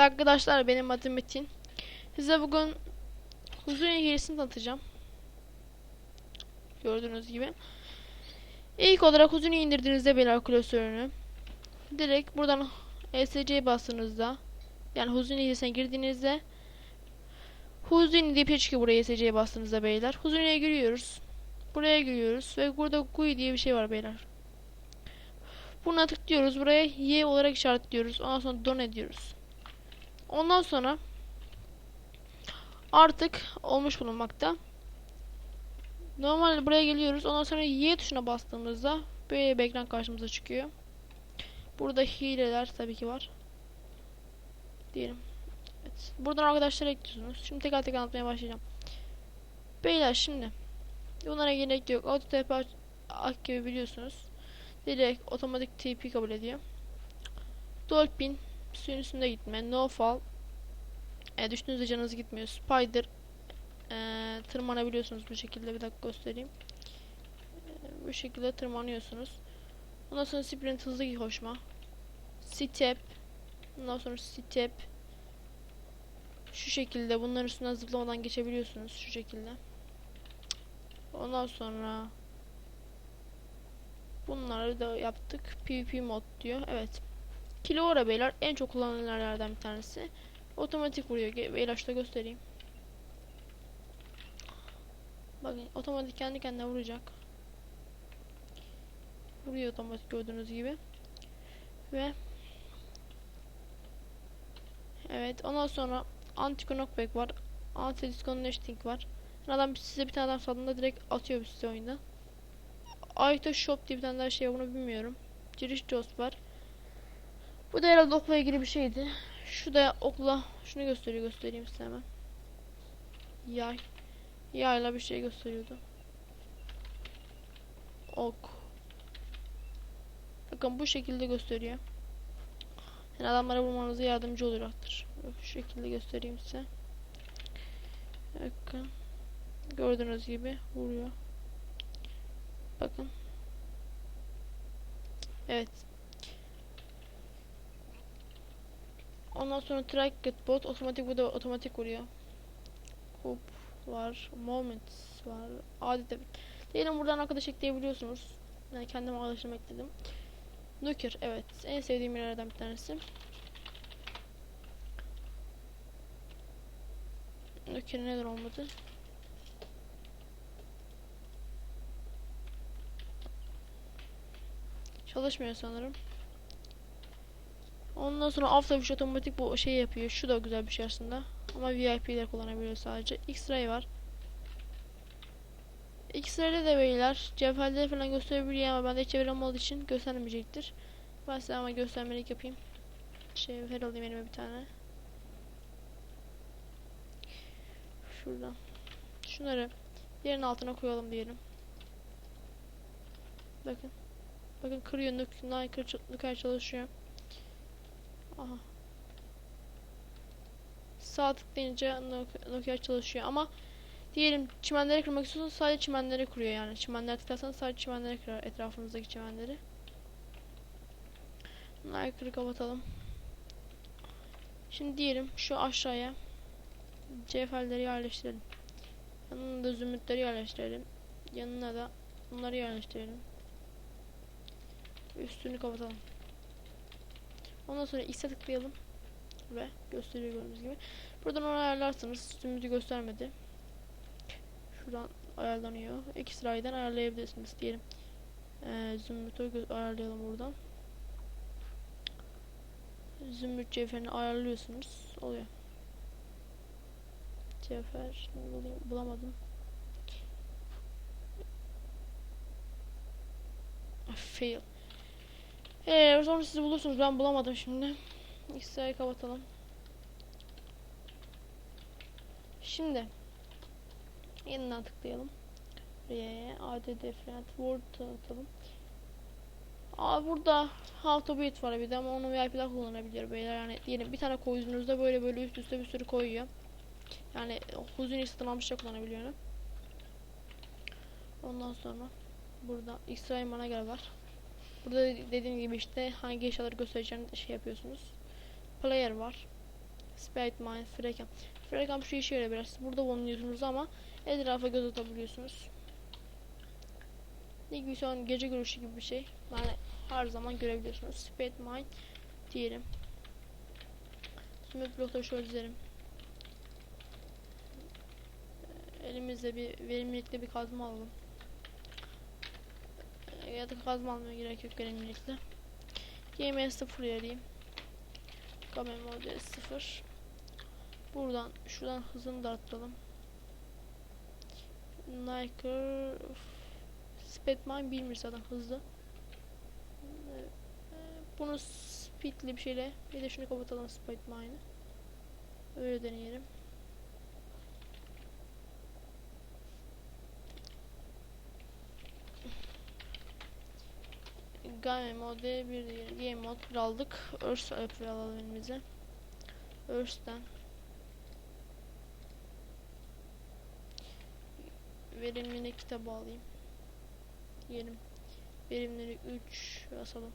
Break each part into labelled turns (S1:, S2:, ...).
S1: arkadaşlar benim adım Metin. Size bugün huzur İngilizcesini tanıtacağım. Gördüğünüz gibi. İlk olarak huzur indirdiğinizde beyler klasörünü direkt buradan ESC'ye bastığınızda yani huzur İngilizcesine girdiğinizde Huzuni diye bir çıkıyor buraya ESC'ye bastığınızda beyler. Huzuni'ye giriyoruz. Buraya giriyoruz ve burada GUI diye bir şey var beyler. Buna tıklıyoruz. Buraya Y olarak işaretliyoruz. Ondan sonra don ediyoruz. Ondan sonra artık olmuş bulunmakta. Normalde buraya geliyoruz. Ondan sonra Y tuşuna bastığımızda böyle bir ekran karşımıza çıkıyor. Burada hileler tabii ki var. Diyelim. Evet. Buradan arkadaşlar ekliyorsunuz. Şimdi tekrar tekrar anlatmaya başlayacağım. Beyler şimdi bunlara gerek yok. Auto TP aç gibi biliyorsunuz. Direkt otomatik TP kabul ediyor. Dolphin suyun üstünde gitme. No fall e, düştüğünüzde canınız gitmiyor. Spider e, tırmanabiliyorsunuz bu şekilde. Bir dakika göstereyim. E, bu şekilde tırmanıyorsunuz. Ondan sonra sprint hızlı koşma. Step. Ondan sonra step. Şu şekilde bunların üstünden zıplamadan geçebiliyorsunuz. Şu şekilde. Ondan sonra bunları da yaptık. PvP mod diyor. Evet. Kiloora beyler en çok kullanılanlardan bir tanesi. Otomatik vuruyor. Şurada göstereyim. Bakın otomatik kendi kendine vuracak. Vuruyor otomatik gördüğünüz gibi. Ve Evet ondan sonra anti knockback var. Anti disconnecting var. Adam size bir tane adam saldığında direkt atıyor size oyunda. Ayto Shop diye bir tane daha şey bunu bilmiyorum. Giriş Jost var. Bu da herhalde okla ilgili bir şeydi. Şu da okla şunu gösteriyor göstereyim size hemen. Yay. Yayla bir şey gösteriyordu. Ok. Bakın bu şekilde gösteriyor. Yani adamlara vurmanıza yardımcı olacaktır. Şu şekilde göstereyim size. Bakın. Gördüğünüz gibi vuruyor. Bakın. Evet. Ondan sonra track bot otomatik bu da otomatik vuruyor. Hoop var, moments var. Adeta diyelim buradan arkadaş ekleyebiliyorsunuz. Yani kendim arkadaşım ekledim. Nuker evet en sevdiğim yerlerden bir tanesi. Nuker neden olmadı? Çalışmıyor sanırım. Ondan sonra Afterfish otomatik bu şey yapıyor. Şu da güzel bir şey aslında. Ama VIP'ler kullanabiliyor sadece. X-Ray var. X-Ray'de de beyler cevherleri falan gösterebiliyor ama bende çevrem olduğu için göstermeyecektir. Ben size ama göstermelik yapayım. Cevher alayım elime bir tane. Şuradan. Şunları yerin altına koyalım diyelim. Bakın. Bakın kırıyor. Nuker çalışıyor. Aha. Sağ tıklayınca nuker çalışıyor ama diyelim çimenleri kırmak istiyorsanız sadece çimenleri kuruyor yani. Çimenleri tıklarsanız sadece çimenleri kırar etrafınızdaki çimenleri. Bunları kırı kapatalım. Şimdi diyelim şu aşağıya cevherleri yerleştirelim. Yanına da zümrütleri yerleştirelim. Yanına da bunları yerleştirelim. Üstünü kapatalım. Ondan sonra X'e tıklayalım. Ve gösteriyor gördüğünüz gibi. Buradan onu ayarlarsınız. Zümrütü göstermedi. Şuradan ayarlanıyor. X-Ray'den ayarlayabilirsiniz diyelim. Ee, zümrütü ayarlayalım buradan. Zümrüt cevherini ayarlıyorsunuz. Oluyor. Cevher bulamadım. Ah, Fail. Eee sonra siz bulursunuz ben bulamadım şimdi. X'leri kapatalım. Şimdi yeniden tıklayalım. Buraya ADD Friend Word atalım. Aa burada How to var bir de ama onu VIP'ler kullanabiliyor beyler yani diyelim bir tane koyduğunuzda böyle böyle üst üste bir sürü koyuyor. Yani Huzuni satın almış da kullanabiliyor onu. Ondan sonra burada X-Ray Manager var. Burada dediğim gibi işte hangi eşyaları göstereceğini şey yapıyorsunuz. Player var. Spade Mine, Freecam. Freecam şu işe yarıyor biraz. Burada bulunuyorsunuz ama etrafa göz atabiliyorsunuz. Ne gibi an gece görüşü gibi bir şey. Yani her zaman görebiliyorsunuz. Spade Mine diyelim. Şimdi blokları şöyle dizelim. Elimizde bir verimlilikte bir kazma alalım. Ee, Ya da kazma almaya gerek yok verimlilikte. GMS 0 yarayayım. Game model 0. Buradan şuradan hızını da arttıralım. Niker Speedmine bilmiş zaten hızlı. Ee, Bunu speedli bir şeyle bir de şunu kapatalım Speedmine'ı. Öyle deneyelim. Game mode bir diyelim. Game mode aldık. Earth Apple alalım elimize. Earth'ten verimlilik kitabı alayım. Diyelim. Verimlilik 3 basalım.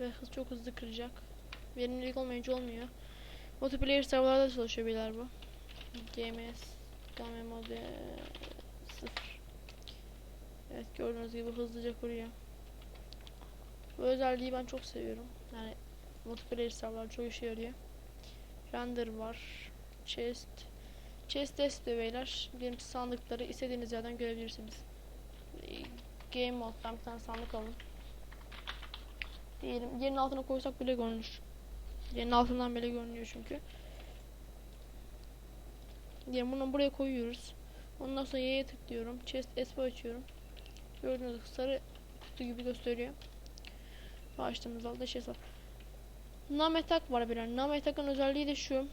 S1: Ve hız çok hızlı kıracak. Verimlilik olmayınca olmuyor. Multiplayer serverlarda çalışıyor bu. GMS Game mode 0 Evet gördüğünüz gibi hızlıca kuruyor. Bu özelliği ben çok seviyorum. Yani multiplayer serverlar çok işe yarıyor. Render var. Chest. Chest test de beyler. Diyelim sandıkları istediğiniz yerden görebilirsiniz. Ee, Game moddan bir tane sandık alın. Diyelim yerin altına koysak bile görünür. Yerin altından bile görünüyor çünkü. Diyelim bunu buraya koyuyoruz. Ondan sonra Y'ye tıklıyorum. Chest SP açıyorum. Gördüğünüz gibi sarı kutu gibi gösteriyor. Açtığımız altta şey var. Nametak var bir Nametak'ın özelliği de şu.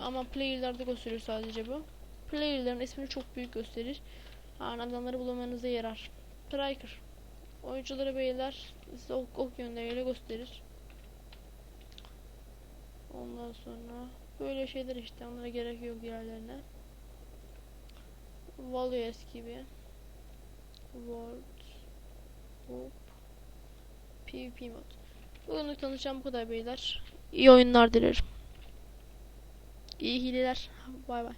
S1: Ama player'larda gösteriyor sadece bu. Player'ların ismini çok büyük gösterir. Yani adamları bulmanıza yarar. Striker. Oyuncuları beyler size ok, ok yönleriyle gösterir. Ondan sonra böyle şeyler işte onlara gerek yok diğerlerine. Valoes gibi. World Hop PvP mod. Bugünlük tanışacağım bu kadar beyler. İyi oyunlar dilerim. İyi hileler. Bay bay.